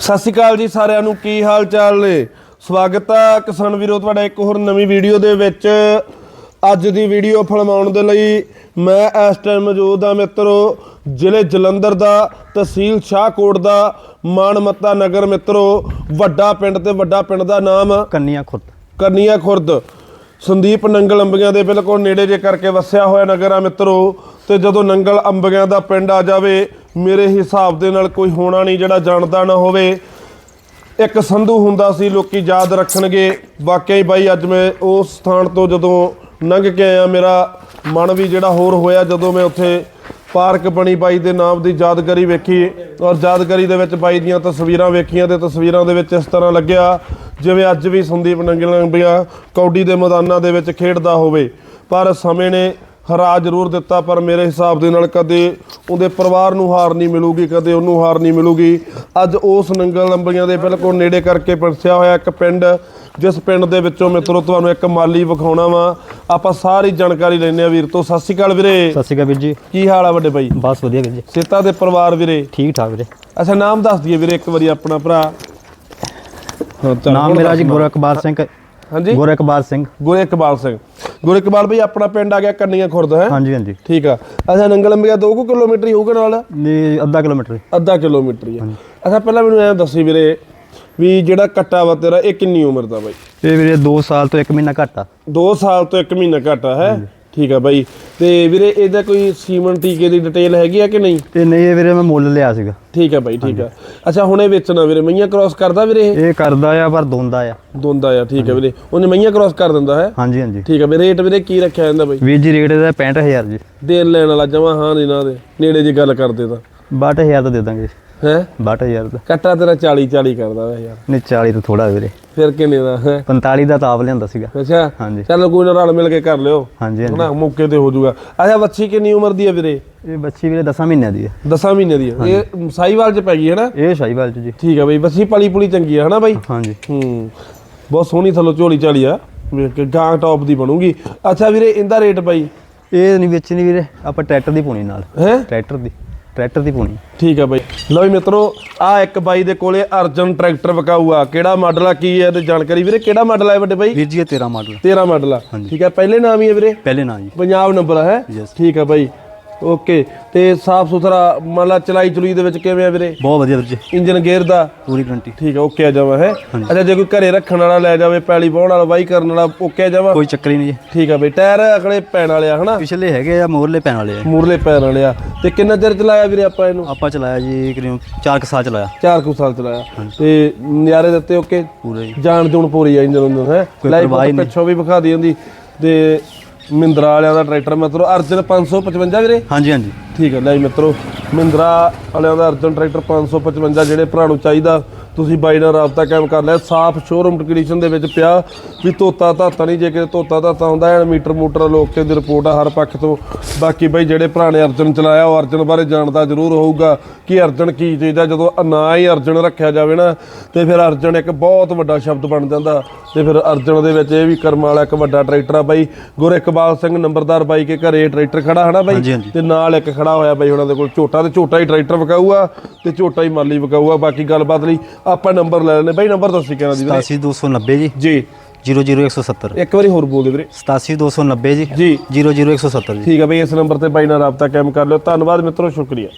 ਸਤਿ ਸ਼੍ਰੀ ਅਕਾਲ ਜੀ ਸਾਰਿਆਂ ਨੂੰ ਕੀ ਹਾਲ ਚਾਲ ਨੇ? ਸਵਾਗਤ ਹੈ ਕਿਸਾਨ ਵੀਰੋ ਤੁਹਾਡਾ ਇੱਕ ਹੋਰ ਨਵੀਂ ਵੀਡੀਓ ਦੇ ਵਿੱਚ। ਅੱਜ ਦੀ ਵੀਡੀਓ ਫਿਲਮਾਉਣ ਦੇ ਲਈ ਮੈਂ ਇਸ ਟਾਈਮ ਮੌਜੂਦ ਹਾਂ ਮਿੱਤਰੋ ਜ਼ਿਲ੍ਹੇ ਜਲੰਧਰ ਦਾ ਤਹਿਸੀਲ ਸ਼ਾਹਕੋਟ ਦਾ ਮਾਨਮੱਤਾ ਨਗਰ ਮਿੱਤਰੋ ਵੱਡਾ ਪਿੰਡ ਤੇ ਵੱਡਾ ਪਿੰਡ ਦਾ ਨਾਮ ਕੰਨੀਆਂ ਖੁਰਦ। ਕਰਨੀਆ ਖੁਰਦ। ਸੰਦੀਪ ਨੰਗਲ ਅੰਬੀਆਂ ਦੇ ਬਿਲਕੁਲ ਨੇੜੇ ਜੇ ਕਰਕੇ ਵਸਿਆ ਹੋਇਆ ਨਗਰ ਆ ਮਿੱਤਰੋ ਤੇ ਜਦੋਂ ਨੰਗਲ ਅੰਬੀਆਂ ਦਾ ਪਿੰਡ ਆ ਜਾਵੇ ਮੇਰੇ ਹਿਸਾਬ ਦੇ ਨਾਲ ਕੋਈ ਹੋਣਾ ਨਹੀਂ, ਜਿਹੜਾ ਜਾਣਦਾ ਨਾ ਹੋਵੇ। ਇੱਕ ਸੰਧੂ ਹੁੰਦਾ ਸੀ, ਲੋਕੀ ਯਾਦ ਰੱਖਣਗੇ। ਵਾਕਿਆ ਹੀ ਬਾਈ, ਅੱਜ ਮੈਂ ਉਸ ਸਥਾਨ ਤੋਂ ਜਦੋਂ ਲੰਘ ਕੇ ਆਇਆ, ਮੇਰਾ ਮਨ ਵੀ ਜਿਹੜਾ ਹੋਰ ਹੋਇਆ, ਜਦੋਂ ਮੈਂ ਉੱਥੇ ਪਾਰਕ ਬਣੀ ਬਾਈ ਦੇ ਨਾਮ ਦੀ ਯਾਦਗਾਰੀ ਵੇਖੀ। ਔਰ ਯਾਦਗਾਰੀ ਦੇ ਵਿੱਚ ਬਾਈ ਦੀਆਂ ਤਸਵੀਰਾਂ ਵੇਖੀਆਂ ਤੇ ਤਸਵੀਰਾਂ ਦੇ ਵਿੱਚ ਇਸ ਤਰ੍ਹਾਂ ਲੱਗਿਆ, ਜਿਵੇਂ ਅੱਜ ਵੀ ਸੰਦੀਪ ਨੰਗਲੰਬੀਆਂ ਕੌਡੀ ਦੇ ਮੈਦਾਨਾਂ ਦੇ ਵਿੱਚ ਖੇਡਦਾ ਹੋਵੇ। ਪਰ ਸਮੇਂ ਨੇ ਹਰਾ ਜ਼ਰੂਰ ਦਿੱਤਾ ਪਰ ਮੇਰੇ ਹਿਸਾਬ ਦੇ ਨਾਲ ਕਦੇ ਉਹਦੇ ਪਰਿਵਾਰ ਨੂੰ ਹਾਰ ਨਹੀਂ ਮਿਲੂਗੀ ਕਦੇ ਉਹਨੂੰ ਹਾਰ ਨਹੀਂ ਮਿਲੂਗੀ। ਅੱਜ ਉਸ ਨੰਗਲ ਲੰਬੀਆਂ ਦੇ ਬਿਲਕੁਲ ਨੇੜੇ ਕਰਕੇ ਪਰਸਿਆ ਹੋਇਆ ਇੱਕ ਪਿੰਡ ਜਿਸ ਪਿੰਡ ਦੇ ਵਿੱਚੋਂ ਮਿੱਤਰੋ ਤੁਹਾਨੂੰ ਇੱਕ ਮਾਲੀ ਵਿਖਾਉਣਾ ਵਾ। ਆਪਾਂ ਸਾਰੀ ਜਾਣਕਾਰੀ ਲੈਣੇ ਆ ਵੀਰ ਤੋਂ। ਸਤਿ ਸ਼੍ਰੀ ਅਕਾਲ ਵੀਰੇ। ਸਤਿ ਸ਼੍ਰੀ ਅਕਾਲ ਵੀਰ ਜੀ। ਕੀ ਹਾਲ ਆ ਵੱਡੇ ਬਾਈ ਬਸ ਵਧੀਆ ਵੀਰ ਜੀ। ਸੇਤਾ ਦੇ ਪਰਿਵਾਰ ਵੀਰੇ? ਠੀਕ ਠਾਕ ਵੀਰੇ। ਅੱਛਾ ਨਾਮ ਦੱਸ ਦਈਏ ਵੀਰੇ ਇੱਕ ਵਾਰੀ ਆਪਣਾ ਭਰਾ। ਨਾਮ ਮੇਰਾ ਜੀ ਗੁਰਕਬਾਲ ਸਿੰਘ। ਹਾਂਜੀ? ਗੁਰਕਬਾਲ ਸਿੰਘ। ਗੁਰੇ ਇਕਬਾਲ ਸਿੰਘ। ਗੁਰੇ ਇਕਬਾਲ ਬਈ ਆਪਣਾ ਪਿੰਡ ਆ ਗਿਆ ਕੰਨੀਆਂ ਖੁਰਦ ਹੈ? ਹਾਂਜੀ ਹਾਂਜੀ। ਠੀਕ ਆ। ਅੱਛਾ ਨੰਗਲ ਅੰਬੀਆ 2 ਕਿਲੋਮੀਟਰ ਹੀ ਹੋਊਗਾ ਨਾਲ? ਇਹ ਅੱਧਾ ਕਿਲੋਮੀਟਰ। ਅੱਧਾ ਕਿਲੋਮੀਟਰ ਹੀ ਅੱਛਾ ਪਹਿਲਾਂ ਮੈਨੂੰ ਐਂ ਦੱਸੀ ਵੀਰੇ ਵੀ ਜਿਹੜਾ ਕੱਟਾ ਵਾ ਤੇਰਾ ਇਹ ਕਿੰਨੀ ਉਮਰ ਦਾ ਬਾਈ? ਇਹ ਵੀਰੇ 2 ਸਾਲ ਤੋਂ 1 ਮਹੀਨਾ ਘੱਟ ਆ। 2 ਸਾਲ ਤੋਂ 1 ਮਹੀਨਾ ਘਟਾ ਹੈ? ਠੀਕ ਆ ਬਾਈ। ਤੇ ਵੀਰੇ ਇਹਦਾ ਕੋਈ ਸੀਮਨ ਟੀਕੇ ਦੀ ਡਿਟੇਲ ਹੈਗੀ ਆ ਕਿ ਨਹੀਂ? ਤੇ ਨਹੀਂ ਇਹ ਵੀਰੇ ਮੈਂ ਮੁੱਲ ਲਿਆ ਸੀਗਾ। ਠੀਕ ਆ ਬਾਈ ਠੀਕ ਆ। ਅੱਛਾ ਹੁਣੇ ਵੇਚਣਾ ਵੀਰੇ ਮਈਆਂ ਕ੍ਰਾਸ ਕਰਦਾ ਵੀਰੇ ਇਹ? ਇਹ ਕਰਦਾ ਆ ਪਰ ਦੋਂਦਾ ਆ। ਦੋਂਦਾ ਆ ਠੀਕ ਆ ਵੀਰੇ। ਉਹਨੇ ਮਈਆਂ ਕ੍ਰਾਸ ਕਰ ਦਿੰਦਾ ਹੈ? ਹਾਂਜੀ ਹਾਂਜੀ। ਠੀਕ ਆ ਵੀਰੇ ਰੇਟ ਵੀਰੇ ਕੀ ਰੱਖਿਆ ਜਾਂਦਾ ਬਾਈ? ਵੀਰ ਜੀ ਰੇਟ ਇਹਦਾ 65000 ਜੀ। ਦੇਣ ਲੈਣ ਵਾਲਾ ਜਮਾ ਹਾਂ ਨਹੀਂ ਨਾ ਦੇ। ਨੇੜੇ ਜੀ ਗੱਲ ਕਰਦੇ ਤਾਂ। 62000 ਦਾ ਦੇ ਦਾਂਗੇ। ਹੈ? 62000 ਦਾ। ਕੱਟਾ ਤੇਰਾ 40 40 ਕਰਦਾ ਵਾ ਯਾਰ। ਨਹੀਂ 40 ਤੋਂ ਥੋੜਾ ਵੀਰੇ। ਫਿਰ ਕਿੰਨੇ ਦਾ ਹੈ? 45 ਦਾ ਤਾਪ ਲਿਆਂਦਾ ਸੀਗਾ। ਅੱਛਾ। ਹਾਂਜੀ। ਚੱਲ ਕੋਈ ਨਾ ਰਲ ਮਿਲ ਕੇ ਕਰ ਲਿਓ। ਹਾਂਜੀ ਹਨਾ ਮੌਕੇ ਤੇ ਹੋ ਜਾਊਗਾ ਅੱਛਾ ਬੱਚੀ ਕਿੰਨੀ ਉਮਰ ਦੀ ਹੈ ਵੀਰੇ? ਇਹ ਬੱਚੀ ਵੀਰੇ 10 ਮਹੀਨਿਆਂ ਦੀ ਹੈ। 10 ਮਹੀਨੇ ਦੀ ਹੈ। ਇਹ ਸਾਈਵਾਲ ਚ ਪੈ ਗਈ ਹੈ ਨਾ? ਇਹ ਸ਼ਾਹੀਵਾਲ ਚ ਜੀ। ਠੀਕ ਆ ਬਈ ਬੱਚੀ ਪਲੀ ਪੁਲੀ ਚੰਗੀ ਆ ਹਨਾ ਬਾਈ? ਹਾਂਜੀ। ਹੂੰ। ਬਹੁਤ ਸੋਹਣੀ ਥੱਲੋਂ ਝੋਲੀ ਚਾਲੀ ਆ। ਵੇਖ ਕੇ ਗਾਂ ਟੌਪ ਦੀ ਬਣੂਗੀ। ਅੱਛਾ ਵੀਰੇ ਇਹਦਾ ਰੇਟ ਬਾਈ? ਇਹ ਨਹੀਂ ਵੇਚਣੀ ਵੀਰੇ। ਆਪਾਂ ਟਰੈਕਟਰ ਦੀ ਪੂਣੀ ਨਾਲ। ਹੈ? ਟਰੈਕਟਰ ਦੀ। ਟਰੈਕਟਰ ਦੀ ਪੂਣੀ ਠੀਕ ਆ ਬਾਈ। ਲਓ ਜੀ ਮਿੱਤਰੋ ਆ ਇੱਕ ਬਾਈ ਦੇ ਕੋਲੇ ਅਰਜਨ ਟਰੈਕਟਰ ਵਿਕਾਊ ਆ ਕਿਹੜਾ ਮਾਡਲ ਆ ਕੀ ਹੈ ਇਹਦੀ ਜਾਣਕਾਰੀ ਵੀਰੇ? ਕਿਹੜਾ ਮਾਡਲ ਆ ਵੱਡੇ ਬਾਈ? ਵੀਰ ਜੀ ਇਹ 13 ਮਾਡਲ 13 ਮਾਡਲ ਆ। ਠੀਕ ਆ ਪਹਿਲੇ ਨਾਮ ਹੀ ਹੈ ਵੀਰੇ? ਪਹਿਲੇ ਨਾਂ ਜੀ। ਪੰਜਾਬ ਨੰਬਰ ਹੈ. ਠੀਕ ਆ ਬਾਈ। ਓਕੇ ਤੇ ਸਾਫ਼ ਸੁਥਰਾ ਮੰਨ ਲਾ ਚਲਾਈ ਚਲੂਈ ਦੇ ਵਿੱਚ ਕਿਵੇਂ ਆ ਵੀਰੇ? ਬਹੁਤ ਵਧੀਆ ਵੀਰ ਜੀ। ਇੰਜਨ ਗੇਅਰ ਦਾ? ਪੂਰੀ ਗਰੰਟੀ ਠੀਕ ਆ ਓਕੇ ਆ ਜਾਵਾ ਹੈ? ਅੱਛਾ ਜੇ ਕੋਈ ਘਰੇ ਰੱਖਣ ਵਾਲਾ ਲੈ ਜਾਵੇ ਪੈਲੀ ਵਾਹਣ ਵਾਲਾ ਵਾਈ ਕਰਨ ਵਾਲਾ ਓਕੇ ਆ ਜਾਵਾ? ਕੋਈ ਚੱਕਰ ਹੀ ਨਹੀਂ ਜੀ। ਠੀਕ ਆ ਬਈ ਟਾਇਰ ਅਗਲੇ ਪੈਣ ਵਾਲੇ ਆ ਹਨਾ? ਪਿਛਲੇ ਹੈਗੇ ਆ ਮੋਰਲੇ ਪੈਣ ਵਾਲੇ ਆ। ਮੂਰਲੇ ਪੈਣ ਵਾਲੇ ਆ। ਤੇ ਕਿੰਨਾ ਚਿਰ ਚਲਾਇਆ ਵੀਰੇ ਆਪਾਂ ਇਹਨੂੰ? ਆਪਾਂ ਚਲਾਇਆ ਜੀ ਕਰੀਬ 4 ਸਾਲ ਚਲਾਇਆ। 4 ਕੁ ਸਾਲ ਚਲਾਇਆ। ਤੇ ਨਿਆਰੇ ਦਿੱਤੇ ਓਕੇ? ਪੂਰਾ ਜਾਣ ਜੂਣ ਪੂਰੀ ਆ ਇੰਜਨ ਨੂੰ ਹੈ ਹੀ ਨਹੀਂ। ਪਿੱਛੋਂ ਵੀ ਵਿਖਾ ਦੀ ਜਾਂਦੀ। ਤੇ ਮਿੰਦਰਾ ਵਾਲਿਆਂ ਦਾ ਟਰੈਕਟਰ ਮਤਲਬ ਅਰਜਨ 555 ਵੀਰੇ? ਹਾਂਜੀ ਹਾਂਜੀ। ਠੀਕ ਹੈ ਲੈ ਜੀ ਮਿੱਤਰੋ ਮਹਿੰਦਰਾ ਵਾਲਿਆਂ ਦਾ ਅਰਜਨ ਟਰੈਕਟਰ 555 ਜਿਹੜੇ ਭਰਾ ਨੂੰ ਚਾਹੀਦਾ ਤੁਸੀਂ ਬਾਈ ਨਾਲ ਰਾਬਤਾ ਕਾਇਮ ਕਰ ਲਿਆ। ਸਾਫ਼ ਸ਼ੋਰੂਮ ਕੰਡੀਸ਼ਨ ਦੇ ਵਿੱਚ ਪਿਆ ਵੀ ਧੋਤਾ ਧਾਤਾ ਨਹੀਂ ਜੇ ਕਿਤੇ ਧੋਤਾ ਧਾਤਾ ਹੁੰਦਾ ਹੈ ਮੀਟਰ ਮੂਟਰ ਲੋਕੇ ਦੀ ਰਿਪੋਰਟ ਆ ਹਰ ਪੱਖ ਤੋਂ। ਬਾਕੀ ਬਾਈ ਜਿਹੜੇ ਭਰਾ ਨੇ ਅਰਜਨ ਚਲਾਇਆ ਉਹ ਅਰਜਨ ਬਾਰੇ ਜਾਣਦਾ ਜ਼ਰੂਰ ਹੋਊਗਾ ਕਿ ਅਰਜਨ ਕੀ ਚੀਜ਼ ਆ। ਜਦੋਂ ਨਾ ਹੀ ਅਰਜਨ ਰੱਖਿਆ ਜਾਵੇ ਨਾ ਤੇ ਫਿਰ ਅਰਜਨ ਇੱਕ ਬਹੁਤ ਵੱਡਾ ਸ਼ਬਦ ਬਣ ਜਾਂਦਾ। ਤੇ ਫਿਰ ਅਰਜਨ ਦੇ ਵਿੱਚ ਇਹ ਵੀ ਕਰਮ ਵਾਲਾ ਇੱਕ ਵੱਡਾ ਟਰੈਕਟਰ ਆ ਬਾਈ। ਗੁਰ ਇਕਬਾਲ ਸਿੰਘ ਨੰਬਰਦਾਰ ਬਾਈ ਕੇ ਘਰੇ ਟਰੈਕਟਰ ਖੜਾ ਹਨਾ ਬਾਈ। ਤੇ ਨਾਲ ਇੱਕ ਖੜਾ ਹੋਇਆ ਬਾਈ ਉਹਨਾਂ ਦੇ ਕੋਲ ਝੋਟਾ ਤੇ ਝੋਟਾ ਹੀ ਟਰੈਕਟਰ ਵਿਕਾਊਗਾ ਤੇ ਝੋਟਾ ਹੀ ਮਾਲੀ ਵਿਕਾਊਗਾ। ਬਾਕੀ ਗੱਲਬਾਤ ਲਈ ਆਪਾਂ ਨੰਬਰ ਲੈ ਲੈਣੇ ਬਾਈ ਨੰਬਰ ਦੱਸੀ ਕਿਹਨਾਂ ਦੀ ਵੀਰੇ। 87290 ਜੀ। ਜੀ। 00170 ਇੱਕ ਵਾਰੀ ਹੋਰ ਬੋਲ ਦੇ ਵੀਰੇ 87290 ਜੀ। ਜੀ। 00170 ਜੀ। ਠੀਕ ਹੈ ਬਾਈ ਇਸ ਨੰਬਰ ਤੇ ਬਾਈ ਨਾਲ ਰਾਬਤਾ ਕਾਇਮ ਕਰ ਲਿਓ। ਧੰਨਵਾਦ ਮਿੱਤਰੋ ਸ਼ੁਕਰੀਆ।